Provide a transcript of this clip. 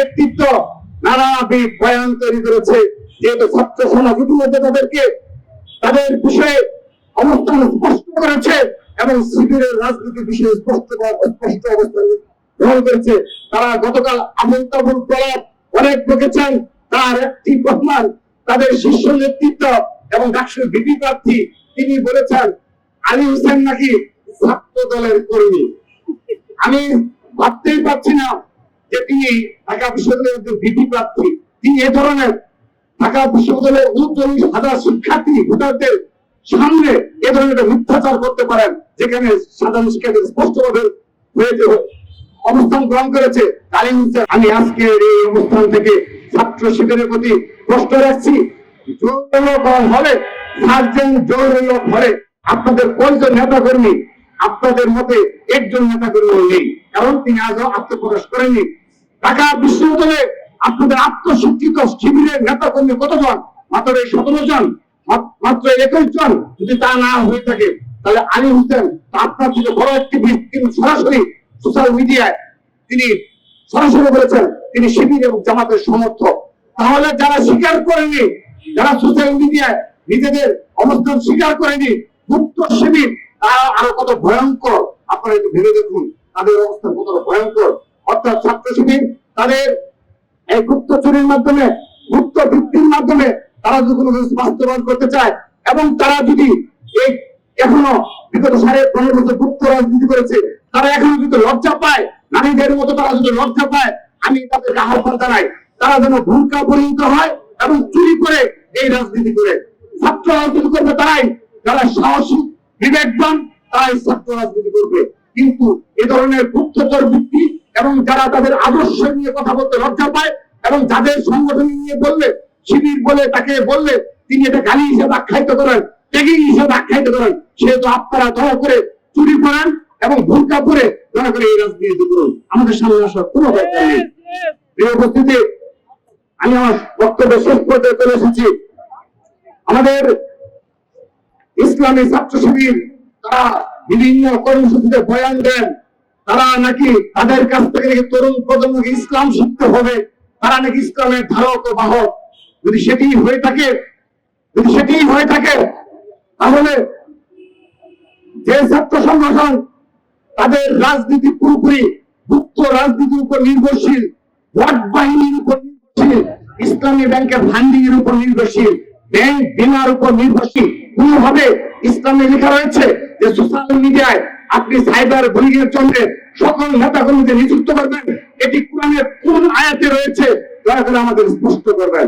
নেতৃত্ব নানাবিধ বয়ান তৈরি করেছে। যেহেতু ছাত্র সমাজ ইতিমধ্যে তাদেরকে তাদের বিষয়ে অবস্থান স্পষ্ট করেছে এবং শিবিরের রাজনীতি বিষয়ে স্পষ্ট স্পষ্ট অবস্থান গ্রহণ করেছে। তারা গতকাল আমল তাবুল প্রলাপ অনেক বকেছেন তার একটি প্রমাণ তাদের শীর্ষ নেতৃত্ব এবং ডাকসুর বিপি প্রার্থী তিনি বলেছেন, আলী হোসেন নাকি ছাত্র দলের কর্মী। আমি ভাবতেই পারছি না যে তিনি ঢাকা বিশ্ববিদ্যালয়ের একজন বিপি প্রার্থী। তিনি এ ধরনের ঢাকা বিশ্ববিদ্যালয়ের উনচল্লিশ হাজার শিক্ষার্থী, ভোটারদের সামনে এ ধরনের মিথ্যাচার করতে পারেন, যেখানে সাধারণ শিক্ষার্থী স্পষ্টভাবে হয়েছে অবস্থান গ্রহণ করেছে আমি আজকের এই অবস্থান থেকে ছাত্র প্রতি প্রশ্ন রাখছি। হলে, সার্জেন্ট জোর হলে আপনাদের কয়জন নেতা কর্মী আপনাদের মতে একজন নেতা কর্মী নেই, কারণ তিনি আজও আত্মপ্রকাশ করেননি। ঢাকা বিশ্ববিদ্যালয়ে আপনাদের আত্মশিক্ষিত শিবিরের নেতা কর্মী কতজন? মাত্র এই সতেরো জন। মাত্র একুশ জন। যদি তা না হয়ে থাকে, তাহলে আলী হোসেন আপনার থেকে বড় একটি কিন্তু সরাসরি সোশ্যাল মিডিয়ায় তিনি সরাসরি বলেছেন, তিনি শিবির এবং জামাতের সমর্থক। তাহলে যারা স্বীকার করেনি, যারা সোশ্যাল মিডিয়ায় নিজেদের অবস্থান স্বীকার করেনি গুপ্ত শিবির, তারা আরও কত ভয়ঙ্কর। আপনারা একটু ভেবে দেখুন, তাদের অবস্থান কতটা ভয়ঙ্কর। অর্থাৎ ছাত্র শিবির তাদের এই গুপ্ত চুরির মাধ্যমে গুপ্ত ভিত্তির মাধ্যমে তারা যদি কোনো বাস্তবায়ন করতে চায় এবং তারা যদি এই এখনও বিগত সাড়ে পনেরো বছর গুপ্ত রাজনীতি করেছে, তারা এখনও যদি লজ্জা পায়, নারীদের মতো তারা যদি লজ্জা পায়, আমি তাদেরকে আহ্বান জানাই, তারা যেন ভূমিকা পরিণত হয় এবং চুরি করে এই রাজনীতি করে। ছাত্র রাজনীতি করবে তারাই, যারা সাহসী, বিবেকবান, তারাই ছাত্র রাজনীতি করবে। কিন্তু এ ধরনের গুপ্তচর বৃত্তি এবং যারা তাদের আদর্শ নিয়ে কথা বলতে লজ্জা পায় এবং যাদের সংগঠন নিয়ে বললে, শিবির বলে, তাকে বললে, তিনি এটা গালি হিসেবে আখ্যায়িত করেন ত্যাগী হিসেবে আখ্যায়িত করেন, সেহেতু আপনারা দয়া করে চুরি করেন এবং ভূমিকা করে দয়া করে এই রাজনীতি করুন আমাদের সামনে আসার কোনো দরকার নেই। প্রিয় উপস্থিতি, আমি আমার বক্তব্য শেষ পর্যায়ে চলে এসেছি। আমাদের ইসলামী ছাত্র শিবির, তারা বিভিন্ন কর্মসূচিতে বয়ান দেন। তারা নাকি তাদের কাছ থেকে নাকি তরুণ প্রজন্মকে ইসলাম শিখতে হবে? তারা নাকি ইসলামের ধারক ও বাহক? যদি সেটি হয়ে থাকে, যদি সেটি হয়ে থাকে, তাহলে যে ছাত্র সংগঠন, তাদের রাজনীতি পুরোপুরি গুপ্ত রাজনীতির উপর নির্ভরশীল ভোট বাহিনীর উপর নির্ভরশীল, ইসলামী ব্যাংকের ফান্ডিং এর উপর নির্ভরশীল, ব্যাংক বিমার উপর নির্ভরশীল। কোনোভাবে ইসলামে লেখা রয়েছে যে সোশ্যাল মিডিয়ায় আপনি সাইবার বুলিং এর জন্য সকল নেতা কর্মীদের নিযুক্ত করবেন। এটি কোরআনের কোন আয়াতে রয়েছে? দয়া করে আমাদের স্পষ্ট করবেন।